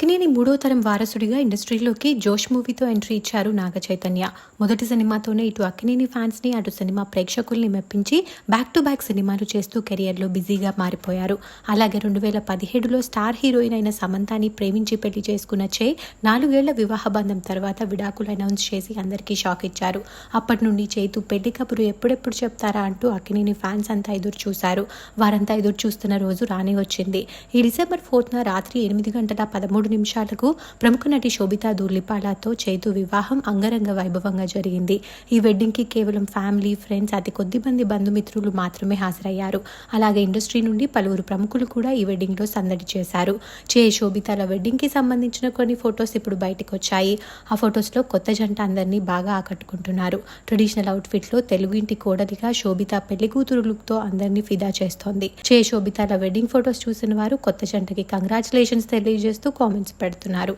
అక్కినేని మూడో తరం వారసుడిగా ఇండస్ట్రీలోకి జోష్ మూవీతో ఎంట్రీ ఇచ్చారు నాగ చైతన్య. మొదటి సినిమాతోనే ఇటు అక్కినేని ఫ్యాన్స్ని అటు సినిమా ప్రేక్షకుల్ని మెప్పించి బ్యాక్ టు బ్యాక్ సినిమాలు చేస్తూ కెరియర్లో బిజీగా మారిపోయారు. అలాగే రెండు వేల పదిహేడులో స్టార్ హీరోయిన్ అయిన సమంతాని ప్రేమించి పెళ్ళి చేసుకున్న చే నాలుగేళ్ళ వివాహ బంధం తర్వాత విడాకులు అనౌన్స్ చేసి అందరికీ షాక్ ఇచ్చారు. అప్పటి నుండి చేతు పెళ్ళి కబురు ఎప్పుడెప్పుడు చెప్తారా అంటూ అక్కినేని ఫ్యాన్స్ అంతా ఎదురు చూశారు. వారంతా ఎదురు చూస్తున్న రోజు రానే వచ్చింది. ఈ డిసెంబర్ ఫోర్త్న రాత్రి ఎనిమిది గంటల పదమూడు నిమిషాలకు ప్రముఖ నటి శోభితా దూర్లిపాలతో చైతు వివాహం అంగరంగ వైభవంగా జరిగింది. ఈ వెడ్డింగ్కి కేవలం ఫ్యామిలీ ఫ్రెండ్స్ అతి కొద్ది మంది బంధుమిత్రులు మాత్రమే హాజరయ్యారు. అలాగే ఇండస్ట్రీ నుండి పలువురు ప్రముఖులు కూడా ఈ వెడ్డింగ్లో సందడి చేశారు. చే శోభితాల వెడ్డింగ్కి సంబంధించిన కొన్ని ఫొటోస్ ఇప్పుడు బయటకు వచ్చాయి. ఆ ఫొటోస్లో కొత్త జంట అందరినీ బాగా ఆకట్టుకుంటున్నారు. ట్రెడిషనల్ అవుట్ఫిట్లో తెలుగు ఇంటి కోడలిగా శోభిత పెళ్ళి కూతురు లుక్తో అందరినీ ఫిదా చేస్తోంది. చే శోభితాల వెడ్డింగ్ ఫొటోస్ చూసిన వారు కొత్త జంటకి కంగ్రాచులేషన్స్ తెలియజేస్తూ కామెంట్స్ పెడుతున్నారు.